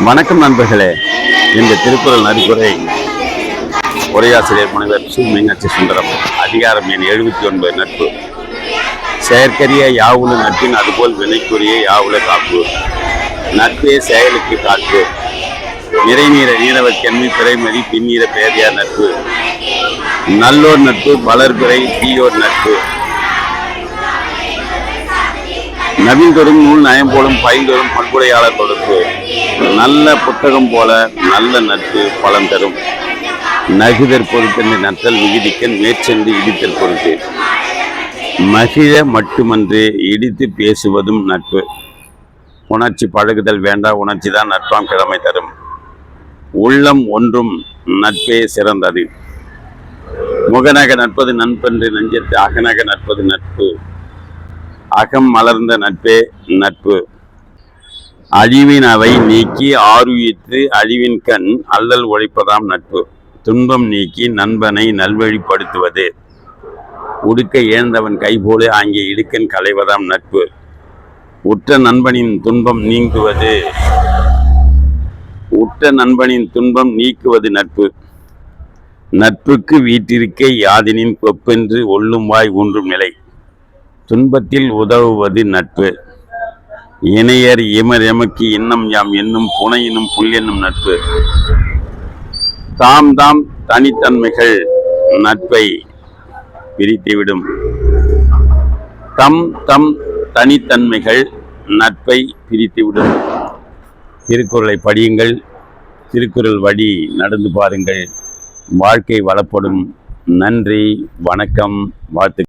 வணக்கம் நண்பர்களே. இந்த திருக்குறள் நரிக்குறை உரையாசிரியர் முனைவர் சு. மீனாட்சி சுந்தரம். அதிகாரம் எண் எழுபத்தி ஒன்பது நட்பு. செயற்கரிய யாவுல நட்பின் அதுபோல் வினைக்குரிய யாவுல காப்பு. நட்பே செயலுக்கு காப்பு. நிறைநீர நீரவற்கென்மை பிறைமதி பின்னீர பேரியார் நட்பு. நல்லோர் நட்பு பலர்பிறை தீயோர் நட்பு. நவீன்தொரும் நூல் நயம் போலும் பைந்தோறும் பண்புடையாளர் தொடர்பு. நல்ல புத்தகம் போல நல்ல நட்பு பலன் தரும். நகுதற் பொருத்தென்று நற்றல் விகுதிக்கன் மேற்சென்று இடித்தல் பொருட்டு. மகிழ மட்டுமன்று இடித்து பேசுவதும் நட்பு. உணர்ச்சி பழகுதல் வேண்டா உணர்ச்சி தான் நட்பாம் கிழமை தரும். உள்ளம் ஒன்றும் நட்பே சிறந்தது. முகநக நட்பது நண்பன்று நெஞ்சத்து அகநக நட்பது நட்பு. அகம் மலர்ந்த நட்பே நட்பு. அழிவின் அவை நீக்கி ஆருயித்து அழிவின் கண் அல்லல் ஒழிப்பதாம் நட்பு. துன்பம் நீக்கி நண்பனை நல்வழிப்படுத்துவது. உடுக்க இழந்தவன் கைபோலே ஆகிய இடுக்கன் களைவதாம் நட்பு. உற்ற நண்பனின் துன்பம் நீங்குவது. உற்ற நண்பனின் துன்பம் நீக்குவது நட்பு. நட்புக்கு வீட்டிற்கே யாதினின் கொப்பென்று ஒல்லும் வாய் ஊன்றும் நிலை. துன்பத்தில் உதவுவது நட்பு. இணையர் இமர் எமக்கு இன்னம் யாம் என்னும் புனையினும் புல் என்னும் நட்பு. தாம் தாம் தனித்தன்மைகள் நட்பை பிரித்துவிடும். தம் தம் தனித்தன்மைகள் நட்பை பிரித்துவிடும். திருக்குறளை படியுங்கள். திருக்குறள் வழி நடந்து பாருங்கள். வாழ்க்கை வளப்படும். நன்றி வணக்கம் வாழ்த்து